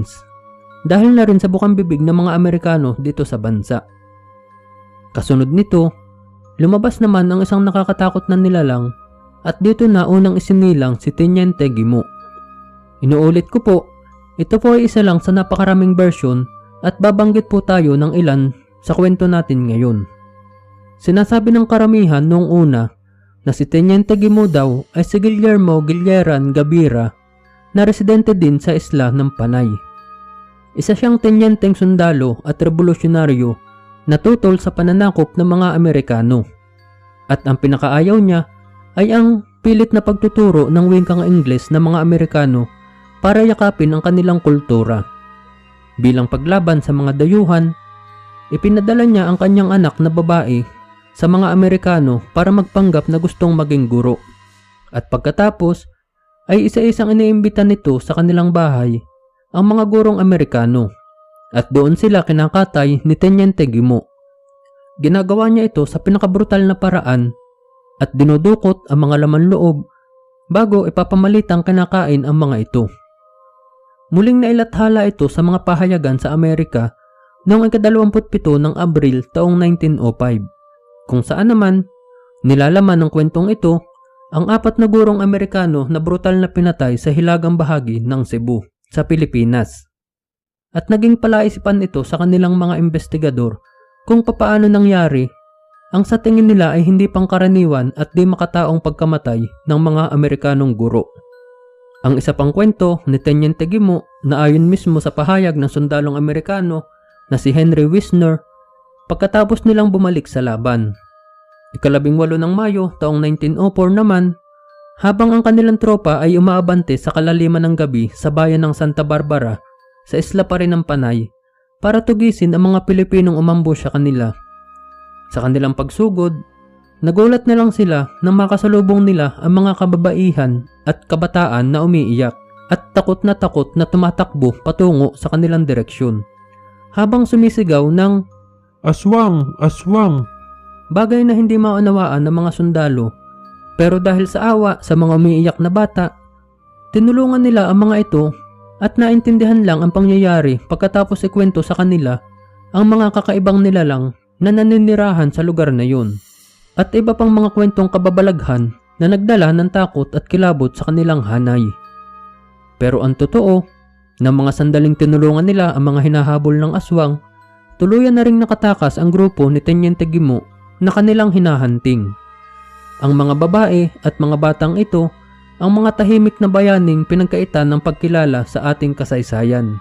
Philippines dahil na rin sa bukang bibig ng mga Amerikano dito sa bansa. Kasunod nito, lumabas naman ang isang nakakatakot na nilalang at dito na unang isinilang si Teniente Gimo. Inuulit ko po, ito po ay isa lang sa napakaraming version at babanggit po tayo ng ilan sa kwento natin ngayon. Sinasabi ng karamihan noong una na si Teniente Gimo daw ay si Guillermo Gilleran Gabira na residente din sa isla ng Panay. Isa siyang tenyenteng sundalo at revolusyonaryo na tutol sa pananakop ng mga Amerikano. At ang pinakaayaw niya ay ang pilit na pagtuturo ng wingkang Ingles ng mga Amerikano para yakapin ang kanilang kultura. Bilang paglaban sa mga dayuhan, ipinadala niya ang kanyang anak na babae sa mga Amerikano para magpanggap na gustong maging guro. At pagkatapos, ay isa-isang iniimbita nito sa kanilang bahay ang mga gurong Amerikano at doon sila kinakatay ni Teniente Gimo. Ginagawa niya ito sa pinakabrutal na paraan at dinudukot ang mga laman loob bago ipapamalitang kinakain ang mga ito. Muling nailathala ito sa mga pahayagan sa Amerika noong ikadalawamputpito ng Abril taong 1905 kung saan naman nilalaman ng kwentong ito ang apat na gurong Amerikano na brutal na pinatay sa hilagang bahagi ng Cebu sa Pilipinas. At naging palaisipan ito sa kanilang mga investigador kung papaano nangyari ang sa tingin nila ay hindi pangkaraniwan at di makataong pagkamatay ng mga Amerikanong guro. Ang isa pang kwento ni Teniente Gimo na ayon mismo sa pahayag ng sundalong Amerikano na si Henry Wisner pagkatapos nilang bumalik sa laban. Ikalabing walo ng Mayo taong 1904 naman, habang ang kanilang tropa ay umaabante sa kalaliman ng gabi sa bayan ng Santa Barbara sa isla pa rin ng Panay para tugisin ang mga Pilipinong umambo sa kanila. Sa kanilang pagsugod, Nagulat na lang sila nang makasalubong nila ang mga kababaihan at kabataan na umiiyak at takot na takot na tumatakbo patungo sa kanilang direksyon. Habang sumisigaw ng Aswang! Aswang! bagay na hindi maunawaan ng mga sundalo. Pero dahil sa awa sa mga umiiyak na bata, tinulungan nila ang mga ito at naintindihan lang ang pangyayari pagkatapos ikwento sa kanila ang mga kakaibang nilalang na naninirahan sa lugar na yun at iba pang mga kwentong kababalaghan na nagdala ng takot at kilabot sa kanilang hanay. Pero ang totoo, na mga sandaling tinulungan nila ang mga hinahabol ng aswang, tuluyan na ring nakatakas ang grupo ni Teniente Gimo na kanilang hinahanting. Ang mga babae at mga batang ito ang mga tahimik na bayaning pinagkaitan ng pagkilala sa ating kasaysayan.